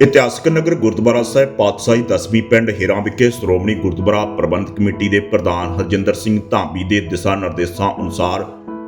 ਇਤਿਹਾਸਕ ਨਗਰ ਗੁਰਦੁਆਰਾ ਸਾਹਿਬ ਪਾਤਸ਼ਾਹੀ ਦਸਵੀਂ ਪਿੰਡ ਹੀਰਾਂ ਵਿਖੇ ਸ਼੍ਰੋਮਣੀ ਗੁਰਦੁਆਰਾ ਪ੍ਰਬੰਧਕ ਕਮੇਟੀ ਦੇ ਪ੍ਰਧਾਨ ਹਰਜਿੰਦਰ ਸਿੰਘ ਧਾਮੀ ਦੇ ਦਿਸ਼ਾ ਨਿਰਦੇਸ਼ਾਂ ਅਨੁਸਾਰ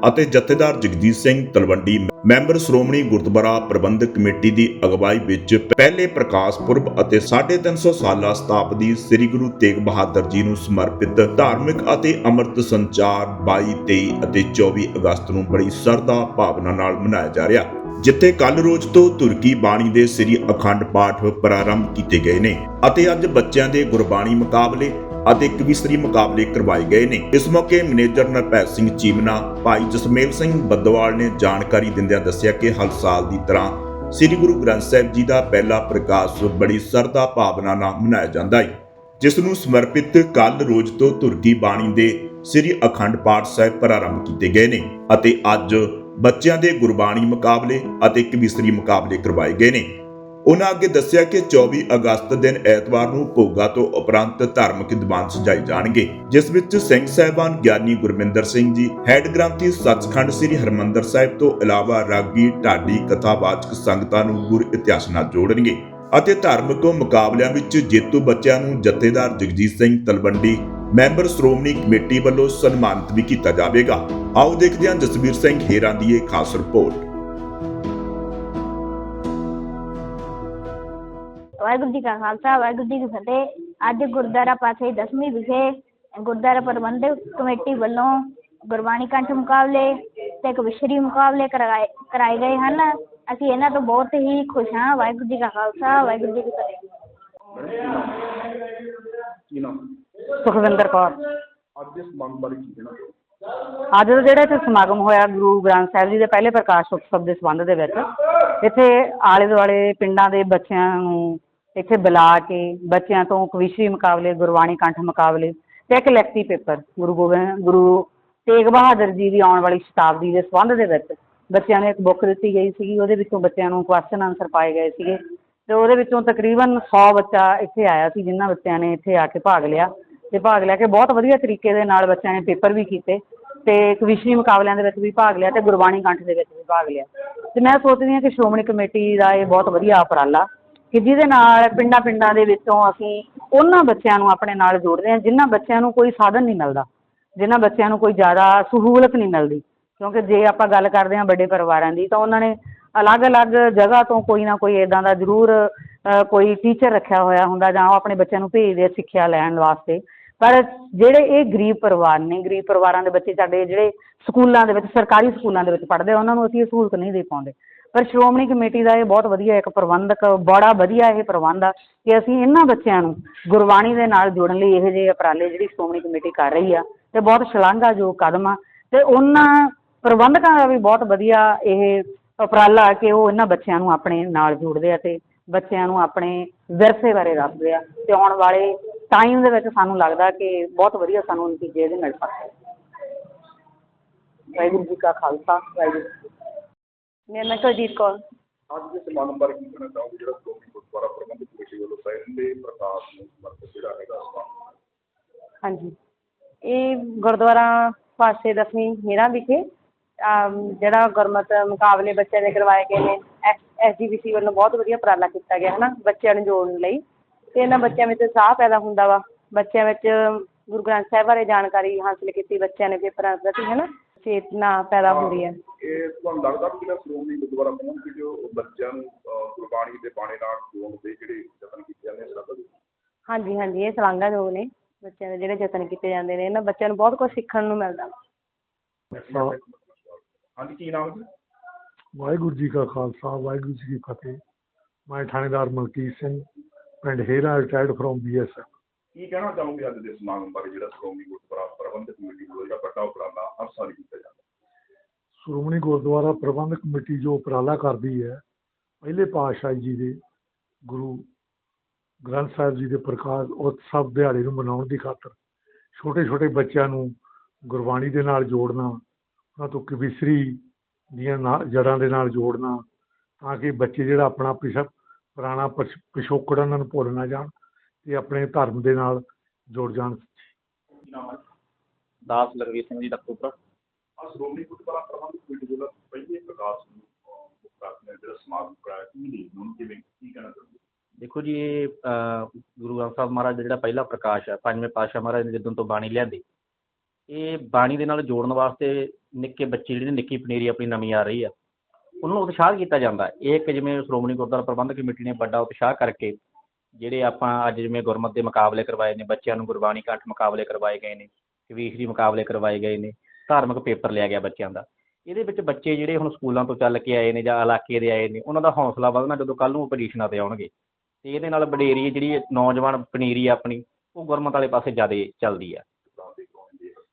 ਅਤੇ ਜਥੇਦਾਰ ਜਗਜੀਤ ਸਿੰਘ ਤਲਵੰਡੀ, ਮੈਂਬਰ ਸ਼੍ਰੋਮਣੀ ਗੁਰਦੁਆਰਾ ਪ੍ਰਬੰਧਕ ਕਮੇਟੀ ਦੀ ਅਗਵਾਈ ਵਿੱਚ ਪਹਿਲੇ ਪ੍ਰਕਾਸ਼ ਪੁਰਬ ਅਤੇ 350 ਸਾਲਾ ਸਤਾਬਦੀ ਸ੍ਰੀ ਗੁਰੂ ਤੇਗ ਬਹਾਦਰ ਜੀ ਨੂੰ ਸਮਰਪਿਤ ਧਾਰਮਿਕ ਅਤੇ ਅੰਮ੍ਰਿਤ ਸੰਚਾਰ 22 23 ਅਤੇ 24 ਅਗਸਤ ਨੂੰ ਬੜੀ ਸ਼ਰਧਾ ਭਾਵਨਾ ਨਾਲ ਮਨਾਇਆ ਜਾ ਰਿਹਾ। ਜਿੱਥੇ ਕੱਲ ਰੋਜ਼ ਤੋਂ ਤੁਰਕੀ ਬਾਣੀ ਦੇ ਸ੍ਰੀ ਅਖੰਡ ਪਾਠ ਪ੍ਰਾਰੰਭ ਕੀਤੇ ਗਏ ਨੇ ਅਤੇ ਅੱਜ ਬੱਚਿਆਂ ਦੇ ਗੁਰਬਾਣੀ ਮੁਕਾਬਲੇ ਅਤੇ ਕਵਿਸਤਰੀ ਮੁਕਾਬਲੇ ਕਰਵਾਏ ਗਏ ਨੇ। ਇਸ ਮੌਕੇ ਮੈਨੇਜਰ ਨਰਪੈ ਸਿੰਘ ਚੀਮਨਾ, ਭਾਈ ਜਸਮੇਲ ਸਿੰਘ ਬੱਦਵਾਲ ਨੇ ਜਾਣਕਾਰੀ ਦਿੰਦਿਆਂ ਦੱਸਿਆ ਕਿ ਹਰ ਸਾਲ ਦੀ ਤਰ੍ਹਾਂ ਸ੍ਰੀ ਗੁਰੂ ਗ੍ਰੰਥ ਸਾਹਿਬ ਜੀ ਦਾ ਪਹਿਲਾ ਪ੍ਰਕਾਸ਼ ਬੜੀ ਸਰਦਾ ਭਾਵਨਾ ਨਾਲ ਮਨਾਇਆ ਜਾਂਦਾ ਹੈ ਜਿਸ ਨੂੰ ਸਮਰਪਿਤ ਕੱਲ ਰੋਜ਼ ਤੋਂ ਤੁਰਕੀ ਬਾਣੀ ਦੇ ਸ੍ਰੀ ਅਖੰਡ ਪਾਠ ਸਾਹਿਬ ਪ੍ਰਾਰੰਭ ਕੀਤੇ ਗਏ ਨੇ ਅਤੇ ਅੱਜ ਬੱਚਿਆਂ ਦੇ ਗੁਰਬਾਣੀ ਮੁਕਾਬਲੇ ਅਤੇ ਕਵਿਸਤਰੀ ਮੁਕਾਬਲੇ ਕਰਵਾਏ ਗਏ ਨੇ। ਉਹਨਾਂ ਅੱਗੇ ਦੱਸਿਆ ਕਿ 24 ਅਗਸਤ ਦਿਨ ਐਤਵਾਰ ਨੂੰ ਭੋਗਾ ਤੋਂ ਉਪਰੰਤ ਧਾਰਮਿਕ ਦੀਵਾਨ ਸਜਾਏ ਜਾਣਗੇ, ਜਿਸ ਵਿੱਚ ਸਿੰਘ ਸਾਹਿਬਾਨ ਗਿਆਨੀ ਗੁਰਮਿੰਦਰ ਸਿੰਘ ਜੀ, ਹੈੱਡ ਗ੍ਰੰਥੀ ਸੱਚਖੰਡ ਸ੍ਰੀ ਹਰਮੰਦਰ ਸਾਹਿਬ ਤੋਂ ਇਲਾਵਾ ਰਾਗੀ, ਢਾਡੀ, ਕਥਾਵਾਚਕ ਸੰਗਤਾਂ ਨੂੰ ਗੁਰ ਇਤਿਹਾਸ ਨਾਲ ਜੋੜਨਗੇ ਅਤੇ ਧਾਰਮਿਕ ਮੁਕਾਬਲਿਆਂ ਵਿੱਚ ਜੇਤੂ ਬੱਚਿਆਂ ਨੂੰ ਜਥੇਦਾਰ ਜਗਜੀਤ ਸਿੰਘ ਤਲਵੰਡੀ, ਮੈਂਬਰ ਸ਼੍ਰੋਮਣੀ ਕਮੇਟੀ ਵੱਲੋਂ ਸਨਮਾਨਿਤ ਵੀ ਕੀਤਾ ਜਾਵੇਗਾ। ਆਓ ਦੇਖਦੇ ਹਾਂ ਜਸਵੀਰ ਸਿੰਘ ਹੇਰਾਂ ਦੀ ਇਹ ਖਾਸ ਰਿਪੋਰਟ। ਵਾਹਿਗੁਰੂ ਜੀ ਕਾ ਖਾਲਸਾ ਵਾਹਿਗੁਰੂ ਜੀ ਕੀ ਫਤਿਹ। ਅੱਜ ਗੁਰਦੁਆਰਾ ਪਾਤਸ਼ਾਹੀ ਦਸਵੀਂ ਵਿਖੇ ਗੁਰਦੁਆਰਾ ਪ੍ਰਬੰਧਕ ਕਮੇਟੀ ਵੱਲੋਂ ਗੁਰਬਾਣੀ ਕੰਠ ਮੁਕਾਬਲੇ ਤੇ ਕਵਿਸ਼ਰੀ ਮੁਕਾਬਲੇ ਕਰਵਾਏ ਕਰਾਏ ਗਏ ਹਨ। ਅਸੀਂ ਇਹਨਾਂ ਤੋਂ ਬਹੁਤ ਹੀ ਖੁਸ਼ ਹਾਂ। ਵਾਹਿਗੁਰੂ ਜੀ ਕਾ ਖਾਲਸਾ ਵਾਹਿਗੁਰੂ ਜੀ ਕੀ ਫਤਿਹ। ਸੁਖਵਿੰਦਰ ਕੌਰ। ਅੱਜ ਇਸ ਮੰਗ ਬਾਰੇ ਕੀ ਕਹਿਣਾ ਚਾਹੋ ਅੱਜ ਦਾ ਜਿਹੜਾ ਇੱਥੇ ਸਮਾਗਮ ਹੋਇਆ ਗੁਰੂ ਗ੍ਰੰਥ ਸਾਹਿਬ ਜੀ ਦੇ ਪਹਿਲੇ ਪ੍ਰਕਾਸ਼ ਉਤਸਵ ਦੇ ਸੰਬੰਧ ਦੇ ਵਿੱਚ ਇੱਥੇ ਆਲੇ ਦੁਆਲੇ ਪਿੰਡਾਂ ਦੇ ਬੱਚਿਆਂ ਨੂੰ ਇੱਥੇ ਬੁਲਾ ਕੇ ਬੱਚਿਆਂ ਤੋਂ ਕਵਿਸ਼ਰੀ ਮੁਕਾਬਲੇ, ਗੁਰਬਾਣੀ ਕੰਠ ਮੁਕਾਬਲੇ ਤੇ ਇੱਕ ਲੈਕਤੀ ਪੇਪਰ ਗੁਰੂ ਗੋਬਿੰਦ, ਗੁਰੂ ਤੇਗ ਬਹਾਦਰ ਜੀ ਦੀ ਆਉਣ ਵਾਲੀ ਸ਼ਤਾਬਦੀ ਦੇ ਸੰਬੰਧ ਦੇ ਵਿੱਚ ਬੱਚਿਆਂ ਨੂੰ ਇੱਕ ਬੁੱਕ ਦਿੱਤੀ ਗਈ ਸੀਗੀ, ਉਹਦੇ ਵਿੱਚੋਂ ਬੱਚਿਆਂ ਨੂੰ ਕੁਐਸਚਨ ਆਨਸਰ ਪਾਏ ਗਏ ਸੀਗੇ ਤੇ ਉਹਦੇ ਵਿੱਚੋਂ ਤਕਰੀਬਨ 100 ਬੱਚਾ ਇੱਥੇ ਆਇਆ ਸੀ, ਜਿਨ੍ਹਾਂ ਬੱਚਿਆਂ ਨੇ ਇੱਥੇ ਆ ਕੇ ਭਾਗ ਲਿਆ ਤੇ ਭਾਗ ਲਿਆ ਕੇ ਬਹੁਤ ਵਧੀਆ ਤਰੀਕੇ ਦੇ ਨਾਲ ਬੱਚਿਆਂ ਨੇ ਪੇਪਰ ਵੀ ਕੀਤੇ ਤੇ ਕਵਿਸ਼ਰੀ ਮੁਕਾਬਲਿਆਂ ਦੇ ਵਿੱਚ ਵੀ ਭਾਗ ਲਿਆ ਤੇ ਗੁਰਬਾਣੀ ਕੰਠ ਦੇ ਵਿੱਚ ਵੀ ਭਾਗ ਲਿਆ। ਤੇ ਮੈਂ ਸੋਚਦੀ ਹਾਂ ਕਿ ਸ਼੍ਰੋਮਣੀ ਕਮੇਟੀ ਦਾ ਇਹ ਬਹੁਤ ਵਧੀਆ ਉਪਰਾਲਾ ਕਿ ਜਿਹਦੇ ਨਾਲ ਪਿੰਡਾਂ ਪਿੰਡਾਂ ਦੇ ਵਿੱਚੋਂ ਅਸੀਂ ਉਹਨਾਂ ਬੱਚਿਆਂ ਨੂੰ ਆਪਣੇ ਨਾਲ ਜੋੜਦੇ ਹਾਂ, ਜਿਨ੍ਹਾਂ ਬੱਚਿਆਂ ਨੂੰ ਕੋਈ ਸਾਧਨ ਨਹੀਂ ਮਿਲਦਾ, ਜਿਨ੍ਹਾਂ ਬੱਚਿਆਂ ਨੂੰ ਕੋਈ ਜ਼ਿਆਦਾ ਸਹੂਲਤ ਨਹੀਂ ਮਿਲਦੀ। ਕਿਉਂਕਿ ਜੇ ਆਪਾਂ ਗੱਲ ਕਰਦੇ ਹਾਂ ਵੱਡੇ ਪਰਿਵਾਰਾਂ ਦੀ, ਤਾਂ ਉਹਨਾਂ ਨੇ ਅਲੱਗ-ਅਲੱਗ ਜਗ੍ਹਾ ਤੋਂ ਕੋਈ ਨਾ ਕੋਈ ਇਦਾਂ ਦਾ ਜ਼ਰੂਰ ਕੋਈ ਟੀਚਰ ਰੱਖਿਆ ਹੋਇਆ ਹੁੰਦਾ ਜਾਂ ਉਹ ਆਪਣੇ ਬੱਚਿਆਂ ਨੂੰ ਭੇਜਦੇ ਆ ਸਿੱਖਿਆ ਲੈਣ ਵਾਸਤੇ। ਪਰ ਜਿਹੜੇ ਇਹ ਗਰੀਬ ਪਰਿਵਾਰ ਨੇ, ਗਰੀਬ ਪਰਿਵਾਰਾਂ ਦੇ ਬੱਚੇ ਸਾਡੇ ਜਿਹੜੇ ਸਕੂਲਾਂ ਦੇ ਵਿੱਚ, ਸਰਕਾਰੀ ਸਕੂਲਾਂ ਦੇ ਵਿੱਚ ਪੜ੍ਹਦੇ ਆ, ਉਹਨਾਂ ਨੂੰ ਅਸੀਂ ਇਹ ਸਹੂਲਤ ਨਹੀਂ ਦੇ ਪਾਉਂਦੇ। ਪਰ ਸ਼੍ਰੋਮਣੀ ਕਮੇਟੀ ਦਾ ਇਹ ਬਹੁਤ ਵਧੀਆ ਇੱਕ ਪ੍ਰਬੰਧਕ, ਬੜਾ ਵਧੀਆ ਇਹ ਪ੍ਰਬੰਧ ਆ ਕਿ ਅਸੀਂ ਇਹਨਾਂ ਬੱਚਿਆਂ ਨੂੰ ਗੁਰਬਾਣੀ ਦੇ ਨਾਲ ਜੋੜਨ ਲਈ ਇਹੋ ਜਿਹੇ ਉਪਰਾਲੇ ਜਿਹੜੀ ਸ਼੍ਰੋਮਣੀ ਕਮੇਟੀ ਕਰ ਰਹੀ ਆ ਤੇ ਬਹੁਤ ਸ਼ਲਾਘਾਯੋਗ ਕਦਮ ਆ ਤੇ ਉਹਨਾਂ ਪ੍ਰਬੰਧਕਾਂ ਦਾ ਵੀ ਬਹੁਤ ਵਧੀਆ ਇਹ ਉਪਰਾਲਾ ਕਿ ਉਹ ਇਹਨਾਂ ਬੱਚਿਆਂ ਨੂੰ ਆਪਣੇ ਨਾਲ ਜੋੜਦੇ ਆ ਤੇ ਬੱਚਿਆਂ ਨੂੰ ਆਪਣੇ ਵਿਰਸੇ ਬਾਰੇ ਦੱਸਦੇ ਆ ਤੇ ਆਉਣ ਵਾਲੇ ਟਾਈਮ ਦੇ ਵਿੱਚ ਸਾਨੂੰ ਲੱਗਦਾ ਕਿ ਬਹੁਤ ਵਧੀਆ ਸਾਨੂੰ ਨਤੀਜੇ ਇਹਦੇ ਮਿਲ ਸਕਦੇ ਵਾਹਿਗੁਰੂ ਜੀ ਕਾ ਖਾਲਸਾ, ਵਾਹਿਗੁਰੂ ਜੀ ਮੇਰਾ ਨਾਮ ਕੁਲਜੀਤ ਕੌਰ। ਅੱਜ ਇਸ ਮੰਗ ਬਾਰੇ ਕੀ ਕਹਿਣਾ ਚਾਹੋਗੇ? ਜਿਹੜਾ ਸ਼੍ਰੋਮਣੀ ਗੁਰਦੁਆਰਾ ਪ੍ਰਬੰਧਕ ਕਮੇਟੀ ਵੱਲੋਂ ਪਹਿਲੇ ਪ੍ਰਕਾਸ਼ ਨੂੰ ਸਮਰਪਿਤ ਜਿਹੜਾ ਹੈਗਾ ਸਮਾਗਮ ਹਾਂਜੀ। ਇਹ ਗੁਰਦੁਆਰਾ ਪਾਸੇ ਦਸਵੀਂ ਹੀਰਾ ਵਿਖੇ ਅਮ ਜਿਹੜਾ ਗੁਰਮਤ ਮੁਕਾਬਲੇ ਬੱਚਿਆਂ ਦੇ ਕਰਵਾਏ ਗਏ ਨੇ ਐਸਜੀਬੀਸੀ ਵੱਲੋਂ ਬਹੁਤ ਵਧੀਆ ਉਪਰਾਲਾ ਕੀਤਾ ਗਿਆ ਹੈ ਨਾ ਬੱਚਿਆਂ ਨੂੰ ਜੋੜਨ ਲਈ। ਤੇ ਇਹਨਾਂ ਬੱਚਿਆਂ ਵਿੱਚ ਉਤਸ਼ਾਹ ਪੈਦਾ ਹੁੰਦਾ ਵਾ। ਬੱਚਿਆਂ ਵਿੱਚ ਗੁਰੂ ਗ੍ਰੰਥ ਸਾਹਿਬ ਬਾਰੇ ਜਾਣਕਾਰੀ ਹਾਸਲ ਕੀਤੀ ਬੱਚਿਆਂ ਨੇ ਪੇਪਰਾਂ ਪ੍ਰਤੀ ਹੈ ਨਾ ਚੇਤਨਾ ਪੈਦਾ ਹੁੰਦੀ ਹੈ। ਇਹ ਤੁਹਾਨੂੰ ਲੱਗਦਾ ਵੀ ਜਿਹੜਾ ਸ਼੍ਰੋਮਣੀ ਗੁਰਦੁਆਰਾ ਪ੍ਰਬੰਧਕ ਜੋ ਬੱਚਿਆਂ ਨੂੰ ਅਹ, ਗੁਰਬਾਣੀ ਦੇ ਬਾਣੇ ਨਾਲ ਜੋੜਨ ਦੇ ਜਿਹੜੇ ਯਤਨ ਕੀਤੇ ਜਾਂਦੇ ਨੇ ਸਰਬਤ ਹਾਂਜੀ ਹਾਂਜੀ ਇਹ ਸ਼ਲਾਘਾਯੋਗ ਨੇ ਬੱਚਿਆਂ ਦੇ ਜਿਹੜੇ ਯਤਨ ਕੀਤੇ ਜਾਂਦੇ ਨੇ ਇਹਨਾਂ ਬੱਚਿਆਂ ਨੂੰ ਬਹੁਤ ਕੁਝ ਸਿੱਖਣ ਨੂੰ ਮਿਲਦਾ। ਹਾਂਜੀ ਕੀ ਨਾਮ ਜੀ? ਵਾਹਿਗੁਰੂ ਜੀ ਕਾ ਖਾਲਸਾ ਵਾਹਿਗੁਰੂ ਜੀ ਕੀ ਫਤਿਹ। ਮੈਂ ਥਾਣੇਦਾਰ ਮਲਕੀਤ ਸਿੰਘ ਪਿੰਡ ਹੇਰਾ ਰਿਟਾਇਰਡ ਫਰੋਮ ਬੀਐਸਐਫ ਕੀ ਕਹਿਣਾ ਚਾਹੋਗੇ ਅੱਜ ਦੇ ਸਮਾਗਮ ਬਾਰੇ ਜਿਹੜਾ ਸ਼੍ਰੋਮਣੀ ਗੁਰਦੁਆਰਾ ਪ੍ਰਬੰਧਕ ਕਮੇਟੀ ਵੱਲੋਂ ਜਿਹੜਾ ਵੱਡਾ ਉਪਰਾਲਾ ਹਰ ਸਾਲ ਕੀਤਾ ਜਾਂਦਾ? ਸ਼੍ਰੋਮਣੀ ਗੁਰਦੁਆਰਾ ਪ੍ਰਬੰਧਕ ਕਮੇਟੀ ਜੋ ਉਪਰਾਲਾ ਕਰਦੀ ਹੈ, ਪਹਿਲੇ ਪਾਤਸ਼ਾਹ ਜੀ ਦੇ, ਗੁਰੂ ਗ੍ਰੰਥ ਸਾਹਿਬ ਜੀ ਦੇ ਪ੍ਰਕਾਸ਼ ਉਤਸਵ ਦਿਹਾੜੇ ਨੂੰ ਮਨਾਉਣ ਦੀ ਖਾਤਰ ਛੋਟੇ ਛੋਟੇ ਬੱਚਿਆਂ ਨੂੰ ਗੁਰਬਾਣੀ ਦੇ ਨਾਲ ਜੋੜਨਾ, ਉਹਨਾਂ ਤੋਂ ਕਵਿਸਰੀ ਦੀਆਂ ਜੜਾਂ ਦੇ ਨਾਲ ਜੋੜਨਾ ਤਾਂ ਕਿ ਬੱਚੇ ਜਿਹੜਾ ਆਪਣਾ ਪਿਛਾ, ਪੁਰਾਣਾ ਪਿਛੋਕੜ ਉਹਨਾਂ ਨੂੰ ਭੁੱਲ ਨਾ ਜਾਣ। ਤੇ ਆਪਣੇ ਧਰਮ ਦੇ ਨਾਲ ਜੁੜ ਜਾਣ। ਕੀ ਨਾਮ ਹੈ? ਦਾਸ ਲਖਵੀਰ ਸਿੰਘ ਜੀ ਡਾਕਟਰ ਆ ਸ਼੍ਰੋਮਣੀ ਗੁਰਦੁਆਰਾ ਪ੍ਰਬੰਧਕ ਕਮੇਟੀ ਵੱਲੋਂ ਪਹਿਲੇ ਪ੍ਰਕਾਸ਼ ਨੂੰ ਅਹ, ਮੁੱਖ ਕਰਦੇ ਨੇ ਜਿਹੜਾ ਸਮਾਗਮ ਕਰਾਇਆ ਕੀ ਨਹੀਂ ਹੁਣ ਕਿਵੇਂ ਕੀ ਕਹਿਣਾ ਚਾਹੁੰਦੇ ਦੇਖੋ ਜੀ ਇਹ ਗੁਰੂ ਗ੍ਰੰਥ ਸਾਹਿਬ ਮਹਾਰਾਜ ਦਾ ਜਿਹੜਾ ਪਹਿਲਾ ਪ੍ਰਕਾਸ਼ ਹੈ ਪੰਜਵੇਂ ਪਾਤਸ਼ਾਹ ਮਹਾਰਾਜ ਨੇ ਜਦੋਂ ਤੋਂ ਬਾਣੀ ਲਿਆਂਦੀ ਇਹ ਬਾਣੀ ਦੇ ਨਾਲ ਜੋੜਨ ਵਾਸਤੇ ਨਿੱਕੇ ਬੱਚੇ ਜਿਹੜੇ ਨਿੱਕੀ ਪਨੀਰੀ ਆਪਣੀ ਨਵੀਂ ਆ ਰਹੀ ਆ। ਉਹਨੂੰ ਉਤਸ਼ਾਹ ਕੀਤਾ ਜਾਂਦਾ। ਇਹ ਇੱਕ ਜਿਵੇਂ ਸ਼੍ਰੋਮਣੀ ਗੁਰਦੁਆਰਾ ਪ੍ਰਬੰਧਕ ਕਮੇਟੀ ਨੇ ਵੱਡਾ ਉਤਸ਼ਾਹ ਕਰਕੇ ਜਿਹੜੇ ਆਪਾਂ ਅੱਜ ਜਿਵੇਂ ਗੁਰਮਤਿ ਦੇ ਮੁਕਾਬਲੇ ਕਰਵਾਏ ਨੇ, ਬੱਚਿਆਂ ਨੂੰ ਗੁਰਬਾਣੀ ਕੰਠ ਮੁਕਾਬਲੇ ਕਰਵਾਏ ਗਏ ਨੇ ਕਵੀਸ਼ਰੀ ਮੁਕਾਬਲੇ ਕਰਵਾਏ ਗਏ ਨੇ, ਧਾਰਮਿਕ ਪੇਪਰ ਲਿਆ ਗਿਆ ਬੱਚਿਆਂ ਦਾ। ਇਹਦੇ ਵਿੱਚ ਬੱਚੇ ਜਿਹੜੇ ਹੁਣ ਸਕੂਲਾਂ ਤੋਂ ਚੱਲ ਕੇ ਆਏ ਨੇ ਜਾਂ ਇਲਾਕੇ ਦੇ ਆਏ ਨੇ, ਉਹਨਾਂ ਦਾ ਹੌਸਲਾ ਵਧਣਾ ਜਦੋਂ ਕੱਲ ਨੂੰ ਪੋਜੀਸ਼ਨਾਂ ਤੇ ਆਉਣਗੇ। ਤੇ ਇਹਦੇ ਨਾਲ ਵਡੇਰੀ ਜਿਹੜੀ ਨੌਜਵਾਨ ਪਨੀਰੀ ਆ ਆਪਣੀ, ਉਹ ਗੁਰਮਤ ਵਾਲੇ ਪਾਸੇ ਜ਼ਿਆਦਾ ਚੱਲਦੀ ਆ।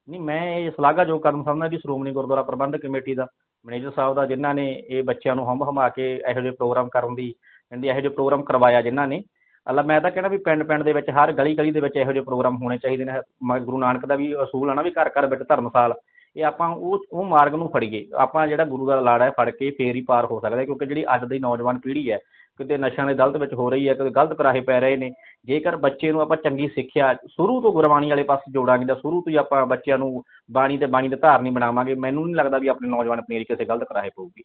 ਨਹੀਂ, ਮੈਂ ਇਹ ਸ਼ਲਾਘਾਯੋਗ ਕਦਮ ਸਮਝਦਾ ਵੀ ਸ਼੍ਰੋਮਣੀ ਗੁਰਦੁਆਰਾ ਪ੍ਰਬੰਧਕ ਕਮੇਟੀ ਦਾ, ਮੈਨੇਜਰ ਸਾਹਿਬ ਦਾ, ਜਿਨ੍ਹਾਂ ਨੇ ਇਹ ਬੱਚਿਆਂ ਨੂੰ ਹੰਭ ਹਮਾ ਕੇ ਇਹੋ ਜਿਹੇ ਪ੍ਰੋਗਰਾਮ ਕਰਨ ਦੀ ਕਹਿੰਦੇ ਇਹੋ ਜਿਹੇ ਪ੍ਰੋਗਰਾਮ ਕਰਵਾਇਆ ਜਿਨ੍ਹਾਂ ਨੇ ਅੱਲਾ ਮੈਂ ਤਾਂ ਕਹਿਣਾ ਵੀ ਪਿੰਡ ਪਿੰਡ ਦੇ ਵਿੱਚ ਹਰ ਗਲੀ ਗਲੀ ਦੇ ਵਿੱਚ ਇਹੋ ਜਿਹੇ ਪ੍ਰੋਗਰਾਮ ਹੋਣੇ ਚਾਹੀਦੇ ਨੇ। ਮ- ਗੁਰੂ ਨਾਨਕ ਦਾ ਵੀ ਅਸੂਲ ਆ ਨਾ ਵੀ ਘਰ ਘਰ ਵਿੱਚ ਧਰਮਸਾਲ। ਇਹ ਆਪਾਂ ਉਹ ਉਹ ਮਾਰਗ ਨੂੰ ਫੜੀਏ। ਆਪਾਂ ਜਿਹੜਾ ਗੁਰੂ ਦਾ ਲਾੜਾ ਹੈ ਫੜ ਕੇ ਫੇਰ ਹੀ ਪਾਰ ਹੋ ਸਕਦਾ ਹੈ, ਕਿਉਂਕਿ ਜਿਹੜੀ ਅੱਜ ਦੀ ਨੌਜਵਾਨ ਪੀੜ੍ਹੀ ਹੈ ਕਿਤੇ ਨਸ਼ਿਆਂ ਦੇ ਦਲਤ ਵਿੱਚ ਹੋ ਰਹੀ ਹੈ ਕਿਤੇ ਗਲਤ ਕਰਾਹੇ ਪੈ ਰਹੇ ਨੇ ਜੇਕਰ ਬੱਚੇ ਨੂੰ ਆਪਾਂ ਚੰਗੀ ਸਿੱਖਿਆ ਸ਼ੁਰੂ ਤੋਂ ਗੁਰਬਾਣੀ ਵਾਲੇ ਪਾਸੇ ਜੋੜਾਂਗੇ ਜਾਂ ਸ਼ੁਰੂ ਤੋਂ ਹੀ ਆਪਾਂ ਬੱਚਿਆਂ ਨੂੰ ਬਾਣੀ ਤੇ ਬਾਣੀ ਦੇ ਧਾਰਨੀ ਬਣਾਵਾਂਗੇ ਮੈਨੂੰ ਨਹੀਂ ਲੱਗਦਾ ਵੀ ਆਪਣੇ ਨੌਜਵਾਨ ਪਨੀਰੀ ਕਿਸੇ ਗਲਤ ਕਰਾਹੇ ਪਊਗੀ।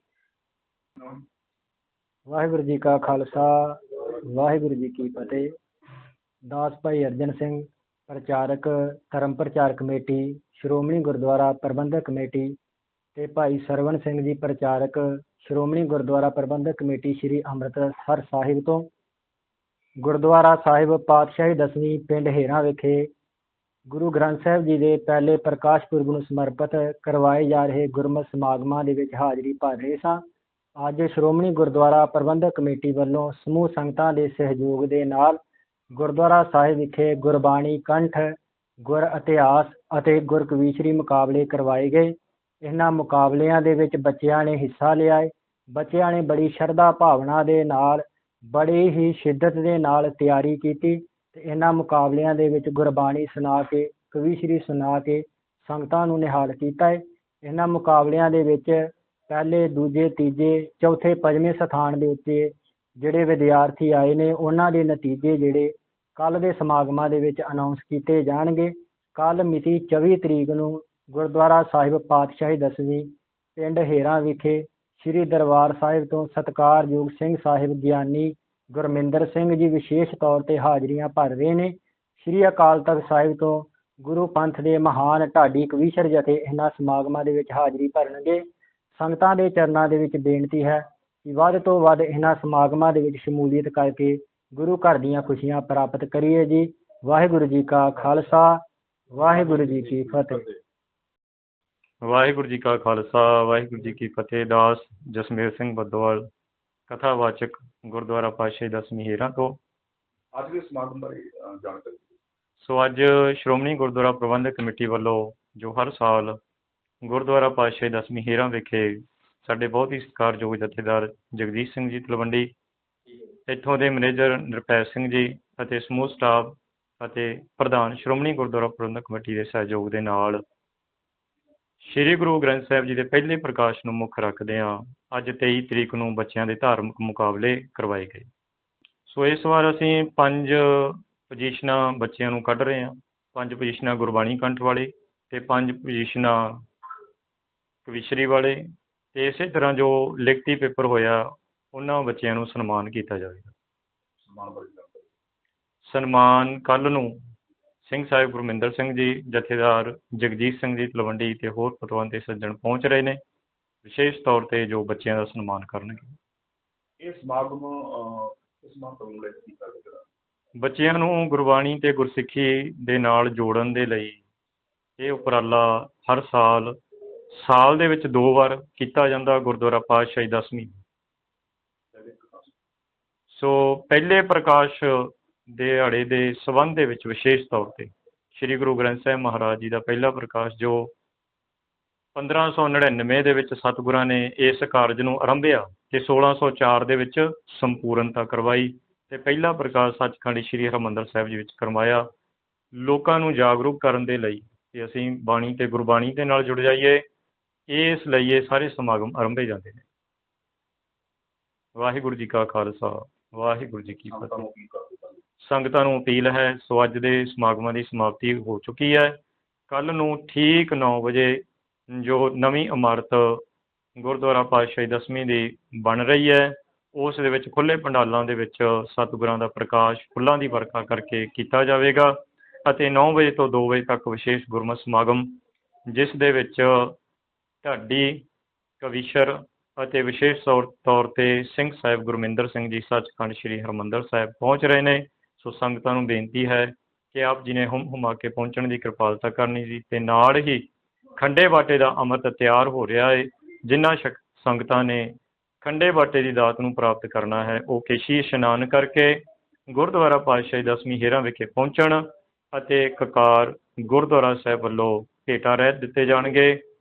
ਵਾਹਿਗੁਰੂ ਜੀ ਕਾ ਖਾਲਸਾ ਵਾਹਿਗੁਰੂ ਜੀ ਕੀ ਫਤਿਹ। ਦਾਸ ਭਾਈ ਅਰਜਨ ਸਿੰਘ, ਪ੍ਰਚਾਰਕ, ਧਰਮ ਪ੍ਰਚਾਰ ਕਮੇਟੀ, ਸ਼੍ਰੋਮਣੀ ਗੁਰਦੁਆਰਾ ਪ੍ਰਬੰਧਕ ਕਮੇਟੀ ਤੇ ਭਾਈ ਸਰਵਣ ਸਿੰਘ ਜੀ, ਪ੍ਰਚਾਰਕ, ਸ਼੍ਰੋਮਣੀ ਗੁਰਦੁਆਰਾ ਪ੍ਰਬੰਧਕ ਕਮੇਟੀ ਸ੍ਰੀ ਅੰਮ੍ਰਿਤਸਰ ਸਾਹਿਬ ਤੋਂ। ਗੁਰਦੁਆਰਾ ਸਾਹਿਬ ਪਾਤਸ਼ਾਹੀ ਦਸਵੀਂ ਪਿੰਡ ਹੇਰਾ ਵਿਖੇ ਗੁਰੂ ਗ੍ਰੰਥ ਸਾਹਿਬ ਜੀ ਦੇ ਪਹਿਲੇ ਪ੍ਰਕਾਸ਼ ਪੁਰਬ ਨੂੰ ਸਮਰਪਿਤ ਕਰਵਾਏ ਜਾ ਰਹੇ ਗੁਰਮਤਿ ਸਮਾਗਮਾਂ ਦੇ ਵਿੱਚ ਹਾਜ਼ਰੀ ਭਰ ਰਹੇ ਸਾਂ। ਅੱਜ ਸ਼੍ਰੋਮਣੀ ਗੁਰਦੁਆਰਾ ਪ੍ਰਬੰਧਕ ਕਮੇਟੀ ਵੱਲੋਂ ਸਮੂਹ ਸੰਗਤਾਂ ਦੇ ਸਹਿਯੋਗ ਦੇ ਨਾਲ ਗੁਰਦੁਆਰਾ ਸਾਹਿਬ ਵਿਖੇ ਗੁਰਬਾਣੀ ਕੰਠ, ਗੁਰ ਇਤਿਹਾਸ ਅਤੇ ਗੁਰਕਵੀਸ਼ਰੀ ਮੁਕਾਬਲੇ ਕਰਵਾਏ ਗਏ। ਇਹਨਾਂ ਮੁਕਾਬਲਿਆਂ ਦੇ ਵਿੱਚ ਬੱਚਿਆਂ ਨੇ ਹਿੱਸਾ ਲਿਆ ਹੈ ਬੱਚਿਆਂ ਨੇ ਬੜੀ ਸ਼ਰਧਾ ਭਾਵਨਾ ਦੇ ਨਾਲ, ਬੜੀ ਹੀ ਸ਼ਿੱਦਤ ਦੇ ਨਾਲ ਤਿਆਰੀ ਕੀਤੀ ਤੇ ਇਹਨਾਂ ਮੁਕਾਬਲਿਆਂ ਦੇ ਵਿੱਚ ਗੁਰਬਾਣੀ ਸੁਣਾ ਕੇ, ਕਵੀਸ਼ਰੀ ਸੁਣਾ ਕੇ ਸੰਗਤਾਂ ਨੂੰ ਨਿਹਾਲ ਕੀਤਾ ਹੈ ਇਹਨਾਂ ਮੁਕਾਬਲਿਆਂ ਦੇ ਵਿੱਚ ਪਹਿਲੇ, ਦੂਜੇ, ਤੀਜੇ, ਚੌਥੇ, ਪੰਜਵੇਂ ਸਥਾਨ ਦੇ ਉੱਤੇ ਜਿਹੜੇ ਵਿਦਿਆਰਥੀ ਆਏ ਨੇ, ਉਹਨਾਂ ਦੇ ਨਤੀਜੇ ਜਿਹੜੇ ਕੱਲ ਦੇ ਸਮਾਗਮਾਂ ਦੇ ਵਿੱਚ ਅਨਾਉਂਸ ਕੀਤੇ ਜਾਣਗੇ। ਕੱਲ ਮਿਤੀ 24 ਤਰੀਕ ਨੂੰ ਗੁਰਦੁਆਰਾ ਸਾਹਿਬ ਪਾਤਸ਼ਾਹੀ ਦਸਵੀਂ ਪਿੰਡ ਹੇਰਾਂ ਵਿਖੇ ਸ੍ਰੀ ਦਰਬਾਰ ਸਾਹਿਬ ਤੋਂ ਸਤਿਕਾਰਯੋਗ ਸਿੰਘ ਸਾਹਿਬ ਗਿਆਨੀ ਗੁਰਮਿੰਦਰ ਸਿੰਘ ਜੀ ਵਿਸ਼ੇਸ਼ ਤੌਰ ਤੇ ਹਾਜ਼ਰੀਆਂ ਭਰ ਰਹੇ ਨੇ। ਸ੍ਰੀ ਅਕਾਲ ਤਖਤ ਸਾਹਿਬ ਤੋਂ ਗੁਰੂ ਪੰਥ ਦੇ ਮਹਾਨ ਢਾਡੀ ਕਵੀਸ਼ਰ ਜਥੇ ਇਹਨਾਂ ਸਮਾਗਮਾਂ ਦੇ ਵਿੱਚ ਹਾਜ਼ਰੀ ਭਰਨਗੇ। ਸੰਗਤਾਂ ਦੇ ਚਰਨਾਂ ਦੇ ਵਿੱਚ ਬੇਨਤੀ ਹੈ ਕਿ ਵੱਧ ਤੋਂ ਵੱਧ ਇਹਨਾਂ ਸਮਾਗਮਾਂ ਦੇ ਵਿੱਚ ਸ਼ਮੂਲੀਅਤ ਕਰਕੇ ਗੁਰੂ ਘਰ ਦੀਆਂ ਖੁਸ਼ੀਆਂ ਪ੍ਰਾਪਤ ਕਰੀਏ ਜੀ। ਵਾਹਿਗੁਰੂ ਜੀ ਕਾ ਖਾਲਸਾ ਵਾਹਿਗੁਰੂ ਜੀ ਕੀ ਫਤਿਹ। ਵਾਹਿਗੁਰੂ ਜੀ ਕਾ ਖਾਲਸਾ ਵਾਹਿਗੁਰੂ ਜੀ ਕੀ ਫਤਿਹ। ਦਾਸ ਜਸਮੇਰ ਸਿੰਘ ਬੱਦੋਵਾਲ ਕਥਾਵਾਚਕ ਗੁਰਦੁਆਰਾ ਪਾਤਸ਼ਾਹੀ ਦਸਵੀਂ ਹੇਰਾਂ ਤੋਂ। ਅੱਜ ਦੇ ਸਮਾਗਮ ਬਾਰੇ ਜਾਣਕਾਰੀ। ਸੋ ਅੱਜ ਸ਼੍ਰੋਮਣੀ ਗੁਰਦੁਆਰਾ ਪ੍ਰਬੰਧਕ ਕਮੇਟੀ ਵੱਲੋਂ ਜੋ ਹਰ ਸਾਲ ਗੁਰਦੁਆਰਾ ਪਾਤਸ਼ਾਹੀ ਦਸਵੀਂ ਹੇਰਾਂ ਵਿਖੇ ਸਾਡੇ ਬਹੁਤ ਹੀ ਸਤਿਕਾਰਯੋਗ ਜਥੇਦਾਰ ਜਗਦੀਸ਼ ਸਿੰਘ ਜੀ ਤਲਵੰਡੀ, ਇੱਥੋਂ ਦੇ ਮੈਨੇਜਰ ਨਿਰਪੈ ਸਿੰਘ ਜੀ ਅਤੇ ਸਮੂਹ ਸਟਾਫ ਅਤੇ ਪ੍ਰਧਾਨ ਸ਼੍ਰੋਮਣੀ ਗੁਰਦੁਆਰਾ ਪ੍ਰਬੰਧਕ ਕਮੇਟੀ ਦੇ ਸਹਿਯੋਗ ਦੇ ਨਾਲ ਸ੍ਰੀ ਗੁਰੂ ਗ੍ਰੰਥ ਸਾਹਿਬ ਜੀ ਦੇ ਪਹਿਲੇ ਪ੍ਰਕਾਸ਼ ਨੂੰ ਮੁੱਖ ਰੱਖਦਿਆਂ ਅੱਜ 23 ਤਰੀਕ ਨੂੰ ਬੱਚਿਆਂ ਦੇ ਧਾਰਮਿਕ ਮੁਕਾਬਲੇ ਕਰਵਾਏ ਗਏ। ਸੋ ਇਸ ਵਾਰ ਅਸੀਂ ਪੰਜ ਪੋਜੀਸ਼ਨਾਂ ਬੱਚਿਆਂ ਨੂੰ ਕੱਢ ਰਹੇ ਹਾਂ। ਪੰਜ ਪੋਜੀਸ਼ਨਾਂ ਗੁਰਬਾਣੀ ਕੰਠ ਵਾਲੇ ਤੇ ਪੰਜ ਪੋਜੀਸ਼ਨਾਂ ਕਵਿਸ਼ਰੀ ਵਾਲੇ ਤੇ ਇਸੇ ਤਰ੍ਹਾਂ ਜੋ ਲਿਖਤੀ ਪੇਪਰ ਹੋਇਆ ਉਹਨਾਂ ਬੱਚਿਆਂ ਨੂੰ ਸਨਮਾਨ ਕੀਤਾ ਜਾਵੇਗਾ। ਸਨਮਾਨ ਕੱਲ ਨੂੰ ਸਿੰਘ ਸਾਹਿਬ ਗੁਰਮਿੰਦਰ ਸਿੰਘ ਜੀ ਜਥੇਦਾਰ ਜਗਜੀਤ ਸਿੰਘ ਜੀ ਤਲਵੰਡੀ ਤੇ ਹੋਰ ਪਤਵੰਤ ਸੱਜਣ ਪਹੁੰਚ ਰਹੇ ਨੇ। ਵਿਸ਼ੇਸ਼ ਤੌਰ ਤੇ ਜੋ ਬੱਚਿਆਂ ਦਾ ਸਨਮਾਨ ਕਰਨਗੇ। ਇਹ ਸਮਾਗਮ ਕੀਤਾ ਗਿਆ? ਬੱਚਿਆਂ ਨੂੰ ਗੁਰਬਾਣੀ ਤੇ ਗੁਰਸਿੱਖੀ ਦੇ ਨਾਲ ਜੋੜਨ ਦੇ ਲਈ ਇਹ ਉਪਰਾਲਾ ਹਰ ਸਾਲ ਸਾਲ ਦੇ ਵਿੱਚ ਦੋ ਵਾਰ ਕੀਤਾ ਜਾਂਦਾ ਗੁਰਦੁਆਰਾ ਪਾਤਸ਼ਾਹੀ ਦਸਵੀਂ ਸੋ ਪਹਿਲੇ ਪ੍ਰਕਾਸ਼ ਦਿਹਾੜੇ ਦੇ ਸੰਬੰਧ ਦੇ ਵਿੱਚ ਵਿਸ਼ੇਸ਼ ਤੌਰ ਤੇ ਸ੍ਰੀ ਗੁਰੂ ਗ੍ਰੰਥ ਸਾਹਿਬ ਮਹਾਰਾਜ ਜੀ ਦਾ ਪਹਿਲਾ ਪ੍ਰਕਾਸ਼ ਜੋ 1599 ਦੇ ਵਿੱਚ ਸਤਿਗੁਰਾਂ ਨੇ ਇਸ ਕਾਰਜ ਨੂੰ ਆਰੰਭਿਆ ਤੇ 1604 ਦੇ ਵਿੱਚ ਸੰਪੂਰਨਤਾ ਕਰਵਾਈ ਤੇ ਪਹਿਲਾ ਪ੍ਰਕਾਸ਼ ਸੱਚਖੰਡ ਸ੍ਰੀ ਹਰਿਮੰਦਰ ਸਾਹਿਬ ਜੀ ਵਿੱਚ ਕਰਵਾਇਆ। ਲੋਕਾਂ ਨੂੰ ਜਾਗਰੂਕ ਕਰਨ ਦੇ ਲਈ ਕਿ ਅਸੀਂ ਬਾਣੀ ਤੇ ਗੁਰਬਾਣੀ ਦੇ ਨਾਲ ਜੁੜ ਜਾਈਏ। ਇਸ ਲਈ ਇਹ ਸਾਰੇ ਸਮਾਗਮ ਆਰੰਭੇ ਜਾਂਦੇ ਨੇ। ਵਾਹਿਗੁਰੂ ਜੀ ਕਾ ਖਾਲਸਾ, ਵਾਹਿਗੁਰੂ ਜੀ ਕੀ ਫਤਿਹ। ਸੰਗਤਾਂ ਨੂੰ ਅਪੀਲ ਹੈ, ਸੋ ਅੱਜ ਦੇ ਸਮਾਗਮਾਂ ਦੀ ਸਮਾਪਤੀ ਹੋ ਚੁੱਕੀ ਹੈ। ਕੱਲ ਨੂੰ ਠੀਕ 9 ਵਜੇ ਜੋ ਨਵੀਂ ਇਮਾਰਤ ਗੁਰਦੁਆਰਾ ਪਾਤਸ਼ਾਹੀ ਦਸਵੀਂ ਦੀ ਬਣ ਰਹੀ ਹੈ, ਉਸ ਦੇ ਵਿੱਚ ਖੁੱਲੇ ਪੰਡਾਲਾਂ ਦੇ ਵਿੱਚ ਸਤਿਗੁਰਾਂ ਦਾ ਪ੍ਰਕਾਸ਼ ਫੁੱਲਾਂ ਦੀ ਵਰਖਾ ਕਰਕੇ ਕੀਤਾ ਜਾਵੇਗਾ ਅਤੇ 9 ਵਜੇ ਤੋਂ 2 ਵਜੇ ਤੱਕ ਵਿਸ਼ੇਸ਼ ਗੁਰਮਤਿ ਸਮਾਗਮ, ਜਿਸ ਦੇ ਵਿੱਚ ਢਾਡੀ, ਕਵੀਸ਼ਰ ਅਤੇ ਵਿਸ਼ੇਸ਼ ਤੌਰ ਤੌਰ ਤੇ ਸਿੰਘ ਸਾਹਿਬ ਗੁਰਮਿੰਦਰ ਸਿੰਘ ਜੀ ਸੱਚਖੰਡ ਸ੍ਰੀ ਹਰਿਮੰਦਰ ਸਾਹਿਬ ਪਹੁੰਚ ਰਹੇ ਨੇ। ਸੋ ਸੰਗਤਾਂ ਨੂੰ ਬੇਨਤੀ ਹੈ ਕਿ ਆਪ ਜੀ ਨੇ ਹੁਮ ਹੁਮਾ ਕੇ ਪਹੁੰਚਣ ਦੀ ਕਿਰਪਾਲਤਾ ਕਰਨੀ ਜੀ ਤੇ ਨਾਲ ਹੀ ਖੰਡੇ ਬਾਟੇ ਦਾ ਅੰਮ੍ਰਿਤ ਤਿਆਰ ਹੋ ਰਿਹਾ ਹੈ ਜਿਨ੍ਹਾਂ ਸ਼ਕ- ਸੰਗਤਾਂ ਨੇ ਖੰਡੇ ਬਾਟੇ ਦੀ ਦਾਤ ਨੂੰ ਪ੍ਰਾਪਤ ਕਰਨਾ ਹੈ। ਉਹ ਕੇਸ਼ੀ ਇਸ਼ਨਾਨ ਕਰਕੇ ਗੁਰਦੁਆਰਾ ਪਾਤਸ਼ਾਹੀ ਦਸਵੀਂ ਹੇਰਾਂ ਵਿਖੇ ਪਹੁੰਚਣ ਅਤੇ ਕਕਾਰ ਗੁਰਦੁਆਰਾ ਸਾਹਿਬ ਵੱਲੋਂ ਭੇਟਾ ਰਹਿਤ ਦਿੱਤੇ ਜਾਣਗੇ।